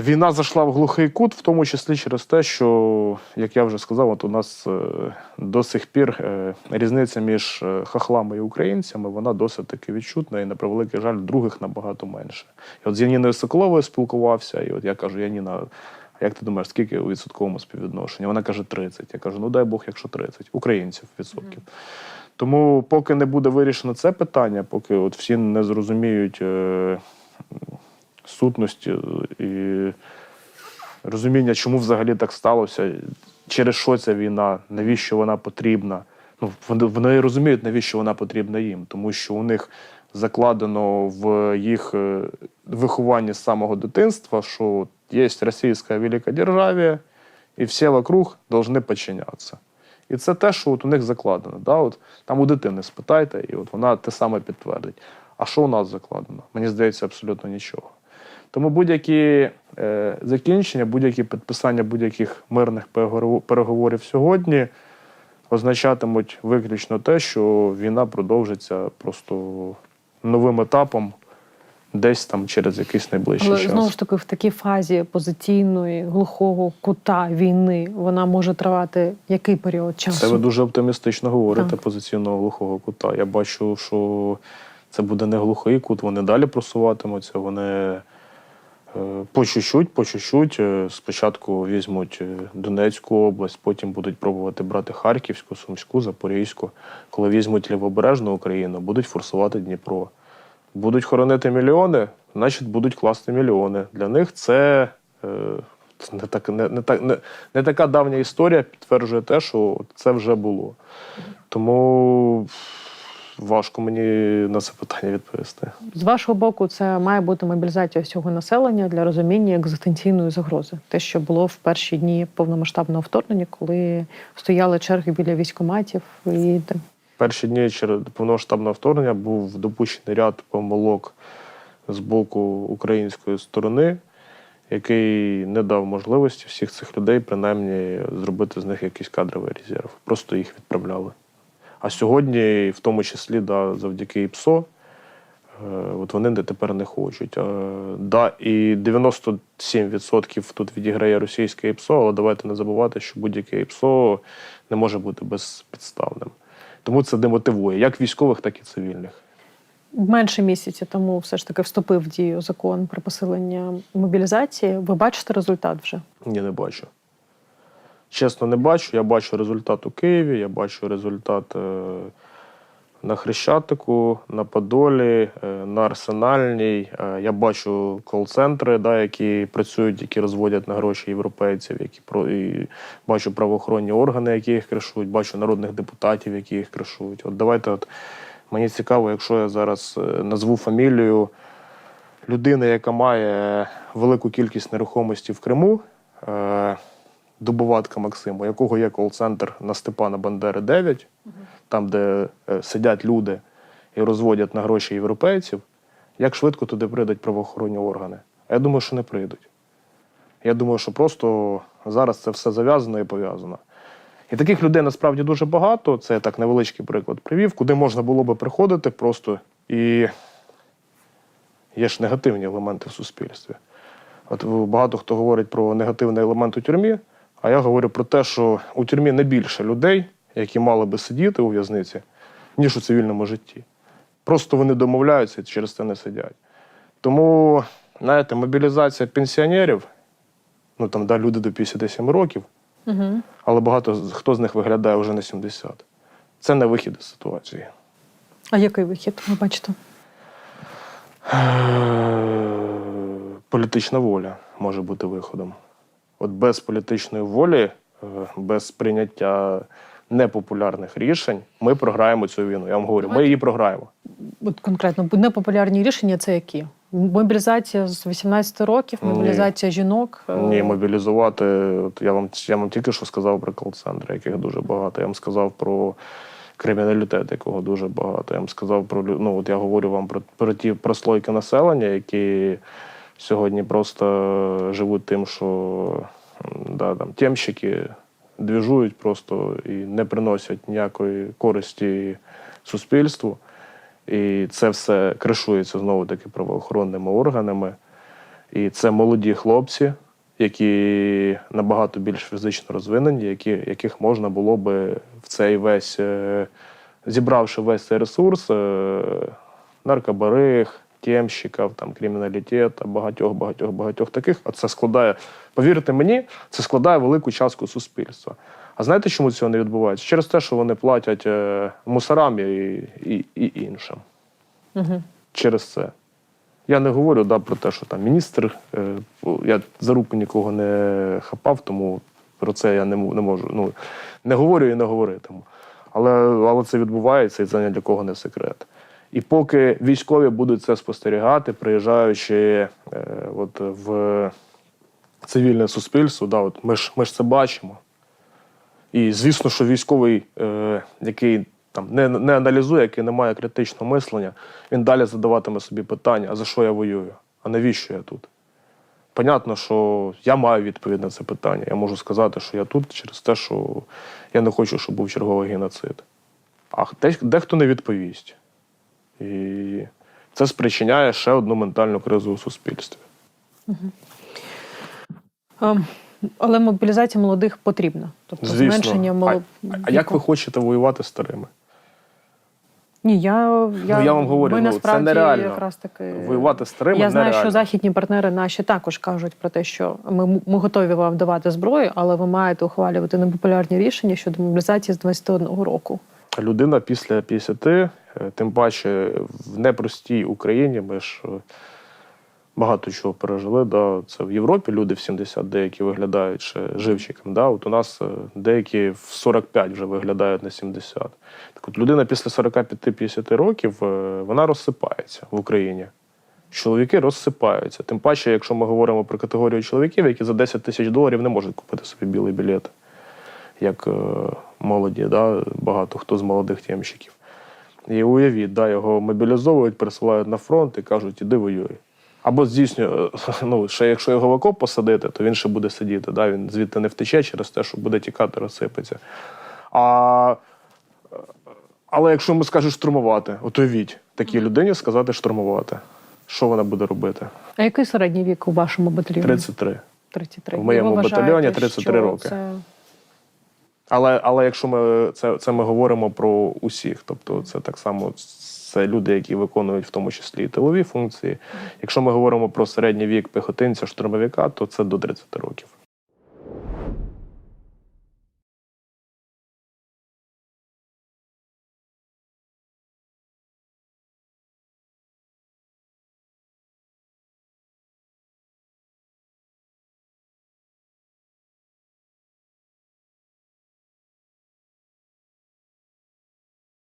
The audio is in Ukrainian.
Війна зайшла в глухий кут, в тому числі через те, що, як я вже сказав, от у нас е, до сих пір е, різниця між е, хахлами і українцями вона досить таки відчутна, і на превеликий жаль, других набагато менше. І от з Яніною Соколовою спілкувався, і от я кажу, Яніна, а як ти думаєш, скільки у відсотковому співвідношенні? Вона каже 30. Я кажу, ну дай Бог, якщо 30. Українців відсотків. Тому поки не буде вирішено це питання, поки от всі не зрозуміють е, сутності і розуміння, чому взагалі так сталося, через що ця війна, навіщо вона потрібна. Ну, вони, розуміють, навіщо вона потрібна їм, тому що у них закладено в їх е, вихованні з самого дитинства, що є російська велика держава, і всі вокруг повинні підчинятися. І це те, що от у них закладено. Да? От, там у дитини спитайте, і от вона те саме підтвердить. А що у нас закладено? Мені здається, абсолютно нічого. Тому будь-які е, закінчення, будь-які підписання будь-яких мирних переговорів сьогодні означатимуть виключно те, що війна продовжиться просто новим етапом десь там через якийсь найближчий Але час. знову ж таки, в такій фазі позиційної глухого кута війни вона може тривати який період часу? Це ви дуже оптимістично говорите Так. позиційного глухого кута. Я бачу, що це буде не глухий кут, вони далі просуватимуться, вони по чуть-чуть, по чуть-чуть. е, Спочатку візьмуть е, Донецьку область, потім будуть пробувати брати Харківську, Сумську, Запорізьку. Коли візьмуть Лівобережну Україну, будуть форсувати Дніпро. Будуть хоронити мільйони, значить будуть класти мільйони. Для них е, це не, так, не, не, так, не, не така давня історія підтверджує те, що це вже було. Тому важко мені на це питання відповісти. З вашого боку, це має бути мобілізація всього населення для розуміння екзистенційної загрози. Те, що було в перші дні повномасштабного вторгнення, коли стояли черги біля військоматів і. Перші дні через повномасштабного вторгнення був допущений ряд помилок з боку української сторони, який не дав можливості всіх цих людей, принаймні, зробити з них якийсь кадровий резерв. Просто їх відправляли. А сьогодні, в тому числі, да, завдяки ІПСО, е, от вони тепер не хочуть. Е, Да, і 97% тут відіграє російське ІПСО, але давайте не забувати, що будь-яке ІПСО не може бути безпідставним. Тому це демотивує як військових, так і цивільних. Менше місяця тому все ж таки вступив в дію закон про посилення мобілізації. Ви бачите результат вже? Ні, не бачу. Чесно, не бачу. Я бачу результат у Києві, я бачу результат е, на Хрещатику, на Подолі, е, на Арсенальній. Е, я бачу кол-центри, да, які працюють, які розводять на гроші європейців, які про і бачу правоохоронні органи, які їх кришують, бачу народних депутатів, які їх кришують. От давайте, от мені цікаво, якщо я зараз назву фамілію людини, яка має велику кількість нерухомості в Криму. Е, Дубоватка Максиму, якого є кол-центр на Степана Бандери 9, там, де е, сидять люди і розводять на гроші європейців, як швидко туди прийдуть правоохоронні органи? А я думаю, що не прийдуть. Я думаю, що просто зараз це все зав'язано і пов'язано. І таких людей насправді дуже багато. Це я так невеличкий приклад привів, куди можна було би приходити просто і є ж негативні елементи в суспільстві. От багато хто говорить про негативний елемент у тюрмі, а я говорю про те, що у тюрмі не більше людей, які мали би сидіти у в'язниці, ніж у цивільному житті. Просто вони домовляються і через це не сидять. Тому, знаєте, мобілізація пенсіонерів, ну там да, люди до 57 років, Угу. але багато хто з них виглядає вже на 70. Це не вихід із ситуації. А який вихід? Ви бачите? Політична воля може бути виходом. От без політичної волі, е, без прийняття непопулярних рішень, ми програємо цю війну. Я вам говорю, ми її програємо. От конкретно непопулярні рішення це які? Мобілізація з 18 років, Ні. мобілізація жінок. е, Ні, мобілізувати. От я вам я вам тільки що сказав про кол-центри, яких дуже багато. Я вам сказав про криміналітет, якого дуже багато. Я вам сказав про ну, от я говорю вам про, про ті прослойки населення, які сьогодні просто живуть тим, що да, там, тємщики двіжують просто і не приносять ніякої користі суспільству. І це все кришується знову таки правоохоронними органами. І це молоді хлопці, які набагато більш фізично розвинені, які, яких можна було би в цей весь, е, зібравши весь цей ресурс, е, тємщиків, там, криміналітет, багатьох, багатьох, багатьох таких. А це складає, повірте мені, це складає велику частку суспільства. А знаєте, чому цього не відбувається? Через те, що вони платять е, мусорам і, і, і іншим. Угу. Через це. Я не говорю да, про те, що там міністр, е, я за руку нікого не хапав, тому про це я не, не можу. Ну, не говорю і не говоритиму. Але, але це відбувається, і це ні для кого не секрет. І поки військові будуть це спостерігати, приїжджаючи е, от в цивільне суспільство, да, от ми, ж, ми ж це бачимо. І звісно, що військовий, е, який там не, не аналізує, який не має критичного мислення, він далі задаватиме собі питання: а за що я воюю? А навіщо я тут? Понятно, що я маю відповідь на це питання. Я можу сказати, що я тут через те, що я не хочу, щоб був черговий геноцид. А дехто не відповість. І це спричиняє ще одну ментальну кризу у суспільстві. Ем, Але мобілізація молодих потрібна. Тобто Звісно. зменшення молод... А, а як ви хочете воювати старими? Ні, я, я, Ну, я вам говорю, ми ну, це насправді нереально. якраз таки Воювати старими Я знаю, нереально. що західні партнери наші також кажуть про те, що ми, ми готові вам давати зброю, але ви маєте ухвалювати непопулярні рішення щодо мобілізації з 21 року. людина після 50, е, тим паче в непростій Україні, ми ж е, багато чого пережили. Да. Це в Європі люди в 70 деякі виглядають ще живчиком. Да. От у нас е, деякі в 45 вже виглядають на 70. Так от людина після 45-50 років е, вона розсипається в Україні. Чоловіки розсипаються. Тим паче, якщо ми говоримо про категорію чоловіків, які за 10 тисяч доларів не можуть купити собі білий білет, як е, молоді, да, багато хто з молодих тємщиків. І уявіть, да, його мобілізовують, присилають на фронт і кажуть, іди воюй. Або здійснює, ну, ще якщо його в окоп посадити, то він ще буде сидіти. Да? Він звідти не втече через те, що буде тікати, розсипеться. А, але якщо йому скажуть штурмувати, от уявіть, такій людині сказати штурмувати. Що вона буде робити? А який середній вік у вашому батальйоні? 33. 33. В моєму батальйоні 33 що роки. Це... Але, але якщо ми це, це ми говоримо про усіх, тобто це так само це люди, які виконують в тому числі і тилові функції. Якщо ми говоримо про середній вік піхотинця, штурмовика, то це до 30 років.